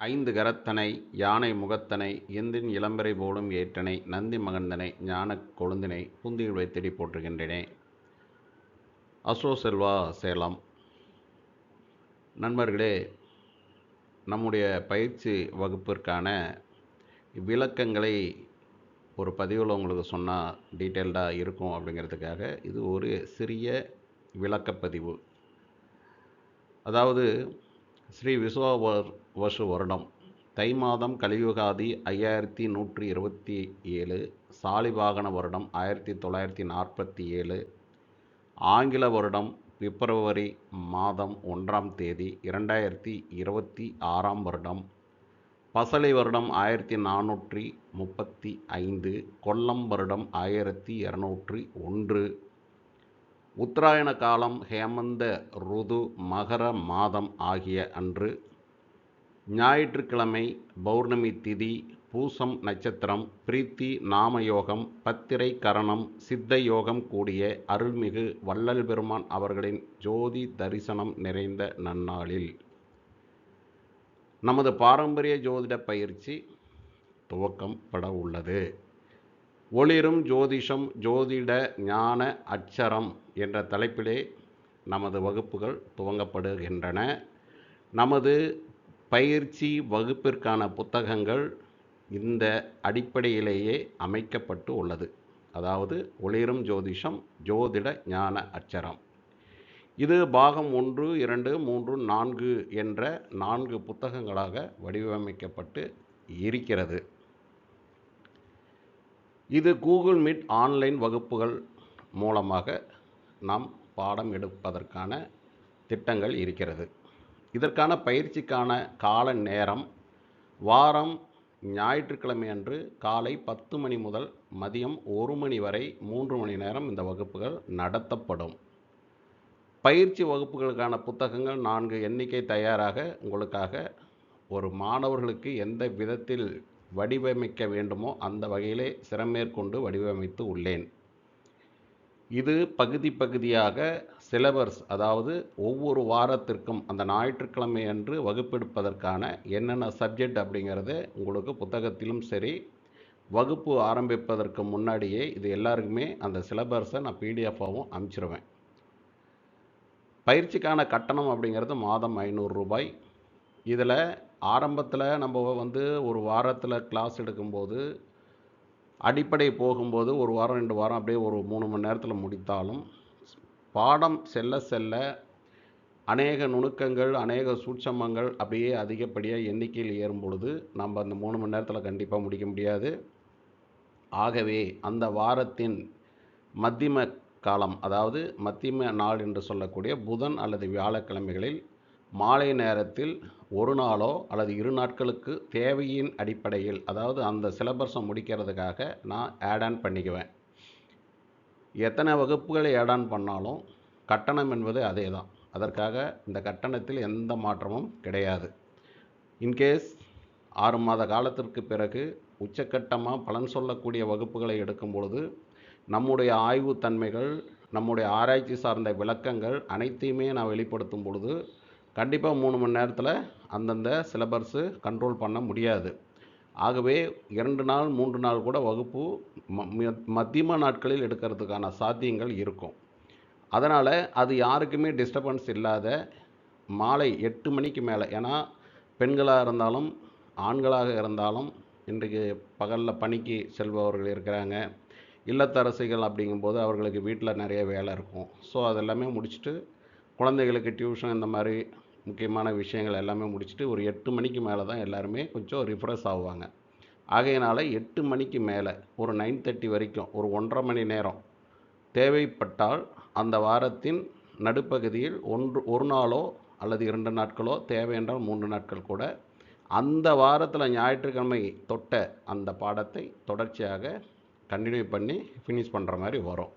ஐந்து கரத்தனை யானை முகத்தனை எந்தின் இளம்பரை போலும் ஏற்றனை நந்தி மகந்தனை ஞானக் கொழுந்தினை புந்தியில் வைத்தடி போற்றுகின்றேனே. அசோ செல்வா சேலம். நண்பர்களே நம்முடைய பயிற்சி வகுப்பிற்கான விளக்கங்களை ஒரு பதிவில் உங்களுக்கு சொன்னால் டீட்டெயில்டாக இருக்கும் அப்படிங்கிறதுக்காக இது ஒரு சிறிய விளக்கப்பதிவு அதாவது ஸ்ரீ விஸ்வவர் வசு வருடம் தை மாதம் கலியுகாதி ஐயாயிரத்தி நூற்றி இருபத்தி ஏழு சாலிவாகன வருடம் ஆயிரத்தி தொள்ளாயிரத்தி நாற்பத்தி ஏழு ஆங்கில வருடம் பிப்ரவரி மாதம் ஒன்றாம் தேதி இரண்டாயிரத்தி இருபத்தி ஆறாம் வருடம் பசலை வருடம் ஆயிரத்தி நானூற்றி முப்பத்தி ஐந்து கொல்லம் வருடம் ஆயிரத்தி இரநூற்றி ஒன்று உத்தராயண காலம் ஹேமந்த ருது மகர மாதம் ஆகிய அன்று ஞாயிற்றுக்கிழமை பௌர்ணமி திதி பூசம் நட்சத்திரம் பிரீத்தி நாமயோகம் பத்திரை கரணம் சித்த யோகம் கூடிய அருள்மிகு வள்ளல் பெருமான் அவர்களின் ஜோதி தரிசனம் நிறைந்த நன்னாளில். நமது பாரம்பரிய ஜோதிட பயிற்சி துவக்கம் பட உள்ளது. ஒளிரும் ஜோதிஷம் ஜோதிட ஞான அச்சரம் என்ற தலைப்பிலே நமது வகுப்புகள் துவங்கப்படுகின்றன. நமது பயிற்சி வகுப்பிற்கான புத்தகங்கள் இந்த அடிப்படையிலேயே அமைக்கப்பட்டு உள்ளது. அதாவது ஒளிரும் ஜோதிஷம் ஜோதிட ஞான அச்சரம். இது பாகம் ஒன்று இரண்டு மூன்று நான்கு என்ற நான்கு புத்தகங்களாக வடிவமைக்கப்பட்டு இருக்கிறது. இது கூகுள் மீட் ஆன்லைன் வகுப்புகள் மூலமாக நாம் பாடம் எடுப்பதற்கான திட்டங்கள் இருக்கிறது. இதற்கான பயிற்சிக்கான கால நேரம் வாரம் ஞாயிற்றுக்கிழமை அன்று காலை பத்து மணி முதல் மதியம் ஒரு மணி வரை மூன்று மணி நேரம் இந்த வகுப்புகள் நடத்தப்படும். பயிற்சி வகுப்புகளுக்கான புத்தகங்கள் நான்கு எண்ணிக்கை தயாராக உங்களுக்காக ஒரு மாணவர்களுக்கு எந்த விதத்தில் வடிவமைக்க வேண்டுமோ அந்த வகையிலே சிறமேற்கொண்டு வடிவமைத்து உள்ளேன். இது பகுதி பகுதியாக சிலபஸ் அதாவது ஒவ்வொரு வாரத்திற்கும் அந்த ஞாயிற்றுக்கிழமை அன்று வகுப்பெடுப்பதற்கான என்னென்ன சப்ஜெக்ட் அப்படிங்கிறது உங்களுக்கு புத்தகத்திலும் சரி வகுப்பு ஆரம்பிப்பதற்கு முன்னாடியே இது எல்லாருக்குமே அந்த சிலபஸை நான் பிடிஎஃபாகவும் அனுப்பிச்சிருவேன். பயிற்சிக்கான கட்டணம் அப்படிங்கிறது மாதம் ஐநூறு ரூபாய். இதில் ஆரம்பத்தில் நம்ம வந்து ஒரு வாரத்தில் கிளாஸ் எடுக்கும்போது அடிப்படை போகும்போது ஒரு வாரம் ரெண்டு வாரம் அப்படியே ஒரு மூணு மணி நேரத்தில் முடித்தாலும் பாடம் செல்ல செல்ல அநேக நுணுக்கங்கள் அநேக சூட்சமங்கள் அப்படியே அதிகப்படியாக எண்ணிக்கையில் ஏறும் பொழுது நம்ம அந்த மூணு மணி நேரத்தில் கண்டிப்பாக முடிக்க முடியாது. ஆகவே அந்த வாரத்தின் மத்தியம காலம் அதாவது மத்தியம நாள் என்று சொல்லக்கூடிய புதன் அல்லது வியாழக்கிழமைகளில் மாலை நேரத்தில் ஒரு நாளோ அல்லது இரு நாட்களுக்கு தேவையின் அடிப்படையில் அதாவது அந்த சிலபஸை முடிக்கிறதுக்காக நான் ஆட் ஆன் பண்ணிக்குவேன். எத்தனை வகுப்புகளை ஆட் ஆன் பண்ணாலும் கட்டணம் என்பது அதே தான் அதற்காக இந்த கட்டணத்தில் எந்த மாற்றமும் கிடையாது. இன்கேஸ் ஆறு மாத காலத்திற்கு பிறகு உச்சக்கட்டமாக பலன் சொல்லக்கூடிய வகுப்புகளை எடுக்கும் பொழுது நம்முடைய ஆய்வுத்தன்மைகள் நம்முடைய ஆராய்ச்சி சார்ந்த விளக்கங்கள் அனைத்தையுமே நான் வெளிப்படுத்தும் பொழுது கண்டிப்பாக மூணு மணி நேரத்தில் அந்தந்த சிலபஸு கண்ட்ரோல் பண்ண முடியாது. ஆகவே இரண்டு நாள் மூன்று நாள் கூட வகுப்பு மத்தியம நாட்களில் எடுக்கிறதுக்கான சாத்தியங்கள் இருக்கும். அதனால் அது யாருக்குமே டிஸ்டர்பன்ஸ் இல்லாத மாலை எட்டு மணிக்கு மேலே ஏன்னா பெண்களாக இருந்தாலும் ஆண்களாக இருந்தாலும் இன்றைக்கு பகலில் பணிக்கு செல்பவர்கள் இருக்கிறாங்க. இல்லத்தரசிகள் அப்படிங்கும்போது அவர்களுக்கு வீட்டில் நிறைய வேலை இருக்கும். ஸோ அதெல்லாமே முடிச்சுட்டு குழந்தைகளுக்கு டியூஷன் இந்த மாதிரி முக்கியமான விஷயங்கள் எல்லாமே முடிச்சுட்டு ஒரு எட்டு மணிக்கு மேலே தான் எல்லாருமே கொஞ்சம் ரிஃப்ரெஷ் ஆகுவாங்க. ஆகையினால் எட்டு மணிக்கு மேலே ஒரு நைன் தேர்ட்டி வரைக்கும் ஒரு ஒன்றரை மணி நேரம் தேவைப்பட்டால் அந்த வாரத்தின் நடுப்பகுதியில் ஒன்று ஒரு நாளோ அல்லது இரண்டு நாட்களோ தேவையென்றால் மூன்று நாட்கள் கூட அந்த வாரத்தில் ஞாயிற்றுக்கிழமை தொட்ட அந்த பாடத்தை தொடர்ச்சியாக கண்டினியூ பண்ணி ஃபினிஷ் பண்ணுற மாதிரி வரும்.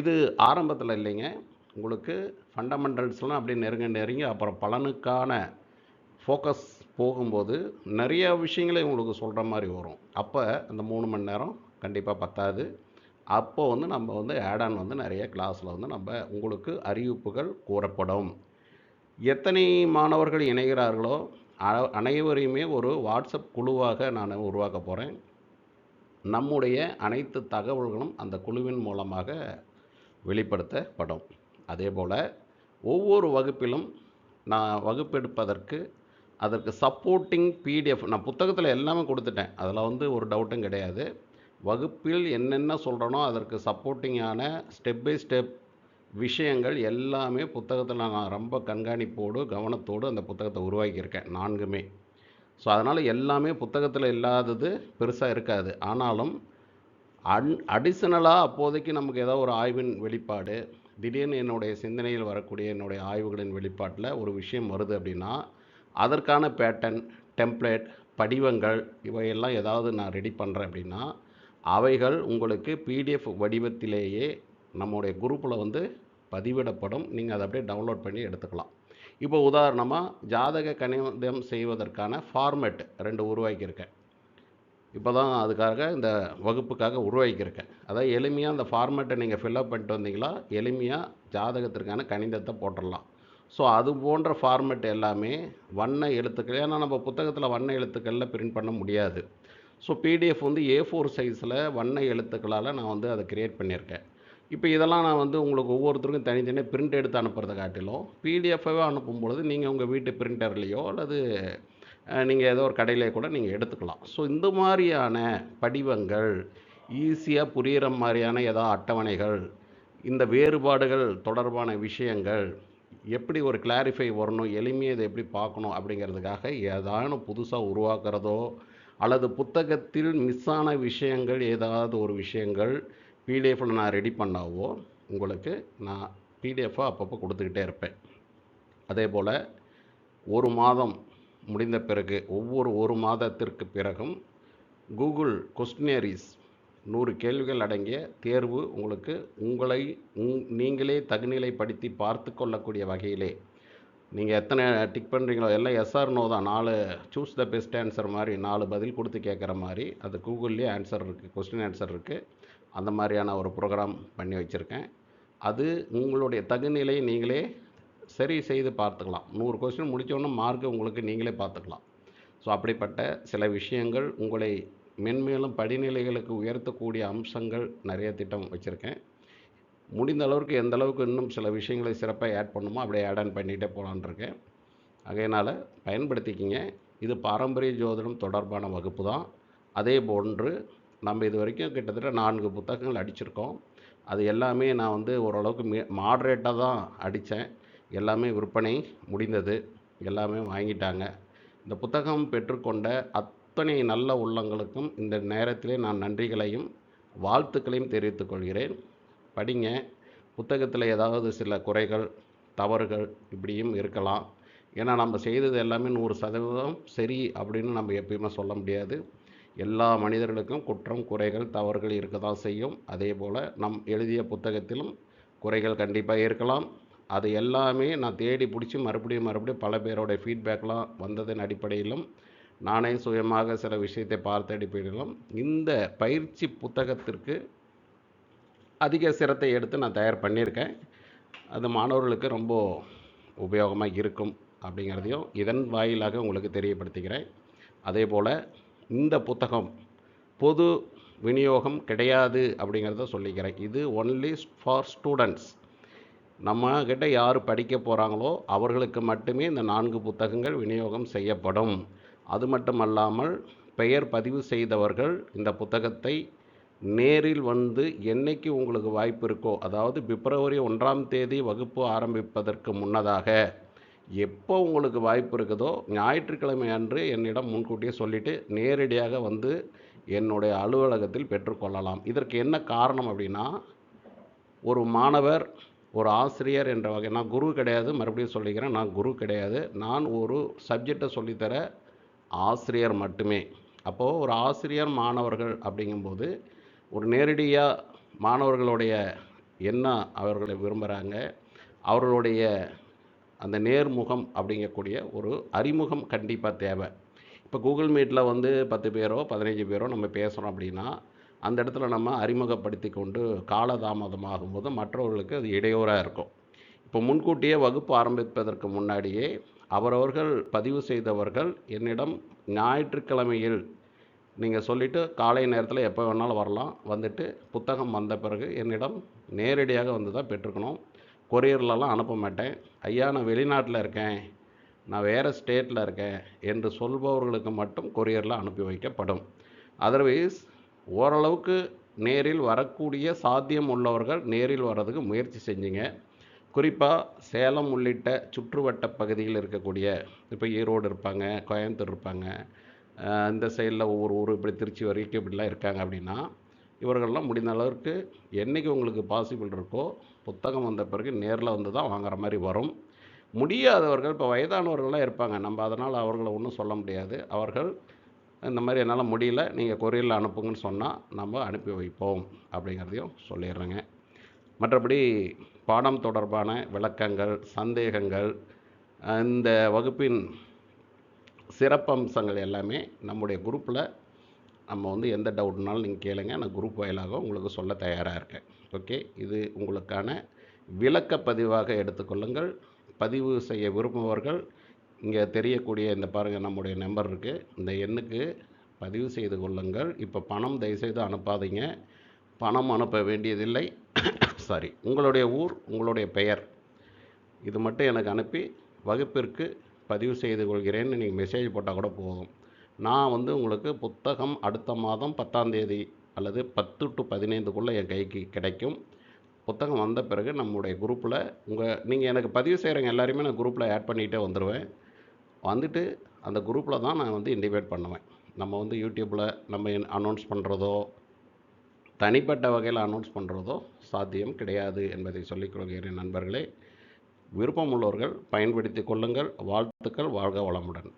இது ஆரம்பத்தில் இல்லைங்க. உங்களுக்கு ஃபண்டமெண்டல்ஸ்லாம் அப்படியே நெருங்க நெருங்கி அப்புறம் பலனுக்கான ஃபோக்கஸ் போகும்போது நிறைய விஷயங்களை உங்களுக்கு சொல்கிற மாதிரி வரும். அப்போ அந்த மூணு மணி நேரம் கண்டிப்பாக பத்தாது. அப்போ வந்து நம்ம வந்து ஆடான் வந்து நிறைய கிளாஸில் வந்து நம்ம உங்களுக்கு அறிவிப்புகள் கூறப்படும். எத்தனை மாணவர்கள் இணைகிறார்களோ அ- அனைவரையுமே ஒரு வாட்ஸ்அப் குழுவாக நான் உருவாக்க போகிறேன் நம்முடைய அனைத்து தகவல்களும் அந்த குழுவின் மூலமாக வெளிப்படுத்தப்படும். அதே போல் ஒவ்வொரு வகுப்பிலும் நான் வகுப்பெடுப்பதற்கு அதற்கு சப்போர்ட்டிங் பிடிஎஃப் நான் புத்தகத்தில் எல்லாமே கொடுத்துட்டேன். அதில் வந்து ஒரு டவுட்டும் கிடையாது. வகுப்பில் என்னென்ன சொல்கிறனோ அதற்கு சப்போர்ட்டிங்கான ஸ்டெப் பை ஸ்டெப் விஷயங்கள் எல்லாமே புத்தகத்தில் நான் ரொம்ப கண்காணிப்போடு கவனத்தோடு அந்த புத்தகத்தை உருவாக்கியிருக்கேன் நான்குமே. ஸோ அதனால் எல்லாமே புத்தகத்தில் இல்லாதது பெருசாக இருக்காது. ஆனாலும் அன் அடிஷ்னலாக அப்போதைக்கு நமக்கு ஏதோ ஒரு ஆய்வின் வெளிப்பாடு திடீர்னு என்னுடைய சிந்தனையில் வரக்கூடிய என்னுடைய ஆய்வுகளின் வெளிப்பாட்டில் ஒரு விஷயம் வருது அப்படின்னா அதற்கான பேட்டர்ன் டெம்ப்ளேட் படிவங்கள் இவையெல்லாம் ஏதாவது நான் ரெடி பண்ணுறேன் அப்படின்னா அவைகள் உங்களுக்கு பிடிஎஃப் வடிவத்திலேயே நம்முடைய குரூப்பில் வந்து பதிவிடப்படும். நீங்கள் அதை அப்படியே டவுன்லோட் பண்ணி எடுத்துக்கலாம். இப்போ உதாரணமாக ஜாதக கணிதம் செய்வதற்கான ஃபார்மேட் ரெண்டு உருவாக்கியிருக்கேன். இப்போ தான் அதுக்காக இந்த வகுப்புக்காக உருவாக்கியிருக்கேன். அதான் எளிமையாக அந்த ஃபார்மேட்டை நீங்கள் ஃபில்அப் பண்ணிட்டு வந்தீங்களா? எளிமையாக ஜாதகத்திற்கான கணிதத்தை போட்டுடலாம். ஸோ அது போன்ற ஃபார்மேட் எல்லாமே வண்ண எழுத்துக்கள் ஏன்னா நம்ம புத்தகத்தில் வண்ண எழுத்துக்களில் பிரிண்ட் பண்ண முடியாது. ஸோ பிடிஎஃப் வந்து ஏ ஃபோர் சைஸில் வண்ண எழுத்துக்களால் நான் வந்து அதை க்ரியேட் பண்ணியிருக்கேன். இப்போ இதெல்லாம் நான் வந்து உங்களுக்கு ஒவ்வொருத்தருக்கும் தனித்தனியாக பிரிண்ட் எடுத்து அனுப்புறதை காட்டிலும் பிடிஎஃபாகவே அனுப்பும் பொழுது நீங்கள் உங்கள் வீட்டு பிரிண்டர்லேயோ அல்லது நீங்கள் ஏதோ ஒரு கடையிலே கூட நீங்கள் எடுத்துக்கலாம். ஸோ இந்த மாதிரியான படிவங்கள் ஈஸியாக புரிகிற மாதிரியான ஏதோ அட்டவணைகள் இந்த வேறுபாடுகள் தொடர்பான விஷயங்கள் எப்படி ஒரு கிளாரிஃபை வரணும் எளிமையாக இதை எப்படி பார்க்கணும் அப்படிங்கிறதுக்காக ஏதானும் புதுசாக உருவாக்குறதோ அல்லது புத்தகத்தில் மிஸ் ஆன விஷயங்கள் ஏதாவது ஒரு விஷயங்கள் பிடிஎஃப்பில் நான் ரெடி பண்ணாவோ உங்களுக்கு நான் பிடிஎஃபாக அப்பப்போ கொடுத்துக்கிட்டே இருப்பேன். அதே போல் ஒரு மாதம் முடிந்த பிறகு ஒவ்வொரு ஒரு மாதத்திற்கு பிறகும் கூகுள் கொஸ்டினரிஸ் நூறு கேள்விகள் அடங்கிய தேர்வு உங்களுக்கு உங்களை உங் நீங்களே தகுநிலைப்படுத்தி பார்த்து கொள்ளக்கூடிய வகையிலே. நீங்கள் எத்தனை டிக் பண்ணுறீங்களோ எல்லாம் எஸ்ஆர் நோ தான். நாலு சூஸ் த பெஸ்ட் ஆன்சர் மாதிரி நாலு பதில் கொடுத்து கேட்குற மாதிரி அது கூகுள்லேயே ஆன்சர் இருக்குது கொஸ்டின் ஆன்சர் இருக்குது அந்த மாதிரியான ஒரு ப்ரோக்ராம் பண்ணி வச்சுருக்கேன். அது உங்களுடைய தகுநிலையை நீங்களே சரி செய்து பார்த்துக்கலாம். நூறு கொஸ்டின் முடித்தோன்னே மார்க்கு உங்களுக்கு நீங்களே பார்த்துக்கலாம். ஸோ அப்படிப்பட்ட சில விஷயங்கள் உங்களை மென்மேலும் படிநிலைகளுக்கு உயர்த்தக்கூடிய அம்சங்கள் நிறைய திட்டம் வச்சுருக்கேன். முடிந்த அளவுக்கு எந்த அளவுக்கு இன்னும் சில விஷயங்களை சிறப்பாக ஆட் பண்ணுமோ அப்படியே ஆட் ஆன் பண்ணிகிட்டே போகலான் இருக்கேன். பயன்படுத்திக்கிங்க. இது பாரம்பரிய ஜோதிடம் தொடர்பான வகுப்பு தான். அதே போன்று நம்ம இது வரைக்கும் கிட்டத்தட்ட நான்கு புத்தகங்கள் அடிச்சிருக்கோம். அது எல்லாமே நான் வந்து ஓரளவுக்கு மே மாட்ரேட்டாக தான் அடித்தேன். எல்லாமே விற்பனை முடிந்தது. எல்லாமே வாங்கிட்டாங்க. இந்த புத்தகம் பெற்றுக்கொண்ட அத்தனை நல்ல உள்ளங்களுக்கும் இந்த நேரத்திலே நான் நன்றிகளையும் வாழ்த்துக்களையும் தெரிவித்துக் கொள்கிறேன். படிங்க. புத்தகத்தில் ஏதாவது சில குறைகள் தவறுகள் இப்படியும் இருக்கலாம். ஏன்னா நம்ம செய்தது எல்லாமே நூறு சதவீதம் சரி அப்படின்னு நம்ம எப்பயுமே சொல்ல முடியாது. எல்லா மனிதர்களுக்கும் குற்றம் குறைகள் தவறுகள் இருக்க தான் செய்யும். அதே போல் நம் எழுதிய புத்தகத்திலும் குறைகள் கண்டிப்பாக இருக்கலாம். அது எல்லாமே நான் தேடி பிடிச்சி மறுபடியும் மறுபடியும் பல பேரோடைய ஃபீட்பேக்லாம் வந்ததன் அடிப்படையிலும் நானே சுயமாக சில விஷயத்தை பார்த்த அடிப்படையிலும் இந்த பயிற்சி புத்தகத்திற்கு அதிக சிரத்தை எடுத்து நான் தயார் பண்ணியிருக்கேன். அது மாணவர்களுக்கு ரொம்ப உபயோகமாக இருக்கும் அப்படிங்கிறதையும் இதன் வாயிலாக உங்களுக்கு தெரியப்படுத்திக்கிறேன். அதே போல் இந்த புத்தகம் பொது விநியோகம் கிடையாது அப்படிங்கிறத சொல்லிக்கிறேன். இது ஒன்லி ஃபார் ஸ்டூடெண்ட்ஸ் நம்ம கிட்ட யார் படிக்க போகிறாங்களோ அவர்களுக்கு மட்டுமே இந்த நான்கு புத்தகங்கள் விநியோகம் செய்யப்படும். அது மட்டுமல்லாமல் பெயர் பதிவு செய்தவர்கள் இந்த புத்தகத்தை நேரில் வந்து என்னைக்கு உங்களுக்கு வாய்ப்பு இருக்கோ அதாவது பிப்ரவரி ஒன்றாம் தேதி வகுப்பு ஆரம்பிப்பதற்கு முன்னதாக எப்போ உங்களுக்கு வாய்ப்பு இருக்குதோ ஞாயிற்றுக்கிழமை அன்று என்னிடம் முன்கூட்டியே சொல்லிவிட்டு நேரடியாக வந்து என்னுடைய அலுவலகத்தில் பெற்றுக்கொள்ளலாம் இதற்கு என்ன காரணம் அப்படின்னா ஒரு மாணவர் ஒரு ஆசிரியர் என்ற வகை நான் குரு கிடையாது மறுபடியும் சொல்லிக்கிறேன் நான் குரு கிடையாது. நான் ஒரு சப்ஜெக்டை சொல்லித்தர ஆசிரியர் மட்டுமே. அப்போது ஒரு ஆசிரியர் மாணவர்கள் அப்படிங்கும்போது ஒரு நேரடியாக மாணவர்களுடைய என்ன அவர்களை விரும்புகிறாங்க அவர்களுடைய அந்த நேர்முகம் அப்படிங்கக்கூடிய ஒரு அறிமுகம் கண்டிப்பாக தேவை. இப்போ கூகுள் மீட்டில் வந்து பத்து பேரோ பதினஞ்சு பேரோ நம்ம பேசுகிறோம் அப்படின்னா அந்த இடத்துல நம்ம அறிமுகப்படுத்தி கொண்டு காலதாமதமாகும் போது மற்றவர்களுக்கு அது இடையூறாக இருக்கும். இப்போ முன்கூட்டியே வகுப்பு ஆரம்பிப்பதற்கு முன்னாடியே அவரவர்கள் பதிவு செய்தவர்கள் என்னிடம் ஞாயிற்றுக்கிழமையில் நீங்கள் சொல்லிவிட்டு காலை நேரத்தில் எப்போ வேணாலும் வரலாம். வந்துட்டு புத்தகம் வந்த பிறகு என்னிடம் நேரடியாக வந்து தான் பெற்றுக்கணும். கொரியர்லலாம் அனுப்ப மாட்டேன். ஐயா நான் வெளிநாட்டில் இருக்கேன். நான் வேறு ஸ்டேட்டில் இருக்கேன். என்று சொல்பவர்களுக்கு மட்டும் கொரியரில் அனுப்பி வைக்கப்படும். அதர்வைஸ் ஓரளவுக்கு நேரில் வரக்கூடிய சாத்தியம் உள்ளவர்கள் நேரில் வர்றதுக்கு முயற்சி செஞ்சீங்க. குறிப்பாக சேலம் உள்ளிட்ட சுற்றுவட்ட பகுதியில் இருக்கக்கூடிய இப்போ ஈரோடு இருப்பாங்க கோயம்புத்தூர் இருப்பாங்க இந்த சைடில் ஒவ்வொரு ஊர் இப்படி திருச்சி வரைக்கும் இப்படிலாம் இருக்காங்க அப்படின்னா இவர்கள்லாம் முடிந்த அளவுக்கு என்றைக்கு உங்களுக்கு பாசிபிள் இருக்கோ புத்தகம் வந்த பிறகு நேரில் வந்து தான் வாங்குற மாதிரி வரும். முடியாதவர்கள் இப்போ வயதானவர்கள்லாம் இருப்பாங்க. நம்ம அதனால் அவர்களை ஒன்றும் சொல்ல முடியாது. அவர்கள் இந்த மாதிரி என்னால் முடியல நீங்கள் கொரியரில் அனுப்புங்கன்னு சொன்னால் நம்ம அனுப்பி வைப்போம் அப்படிங்கிறதையும் சொல்லிடுறேங்க. மற்றபடி பாடம் தொடர்பான விளக்கங்கள் சந்தேகங்கள் இந்த வகுப்பின் சிறப்பம்சங்கள் எல்லாமே நம்முடைய குரூப்பில் நம்ம வந்து எந்த டவுட்னாலும் நீங்கள் கேளுங்க. நான் குரூப் வாயிலாக உங்களுக்கு சொல்ல தயாராக இருக்கேன். ஓகே? இது உங்களுக்கான விளக்க பதிவாக எடுத்துக்கொள்ளுங்கள் பதிவு செய்ய விரும்புபவர்கள் இங்கே தெரியக்கூடிய இந்த பாருங்கள் நம்முடைய நம்பர் இருக்குது இந்த எண்ணுக்கு பதிவு செய்து கொள்ளுங்கள். இப்போ பணம் தயவுசெய்து அனுப்பாதீங்க. பணம் அனுப்ப வேண்டியதில்லை. சாரி உங்களுடைய ஊர் உங்களுடைய பெயர். இது மட்டும் எனக்கு அனுப்பி வகுப்பிற்கு பதிவு செய்து கொள்கிறேன்னு நீங்கள் மெசேஜ் போட்டால் கூட போதும். நான் வந்து உங்களுக்கு புத்தகம் அடுத்த மாதம் பத்தாம் தேதி அல்லது பத்து டு பதினைந்துக்குள்ளே என் கைக்கு கிடைக்கும். புத்தகம் வந்த பிறகு நம்முடைய குரூப்பில் உங்கள் நீங்கள் எனக்கு பதிவு செய்கிறவங்க எல்லாருமே நான் குரூப்பில் ஆட் பண்ணிகிட்டே வந்துடுவேன் வந்துட்டு அந்த குரூப்பில் தான் நான் வந்து இண்டிவேட் பண்ணுவேன். நம்ம வந்து யூடியூப்பில் நம்ம அனௌன்ஸ் பண்ணுறதோ தனிப்பட்ட வகையில் அனௌன்ஸ் பண்ணுறதோ சாத்தியம் கிடையாது என்பதை சொல்லிக் கொள்கிறேன் நண்பர்களே. விருப்பம் உள்ளவர்கள் பயன்படுத்தி கொள்ளுங்கள். வாழ்த்துக்கள். வாழ்க வளமுடன்.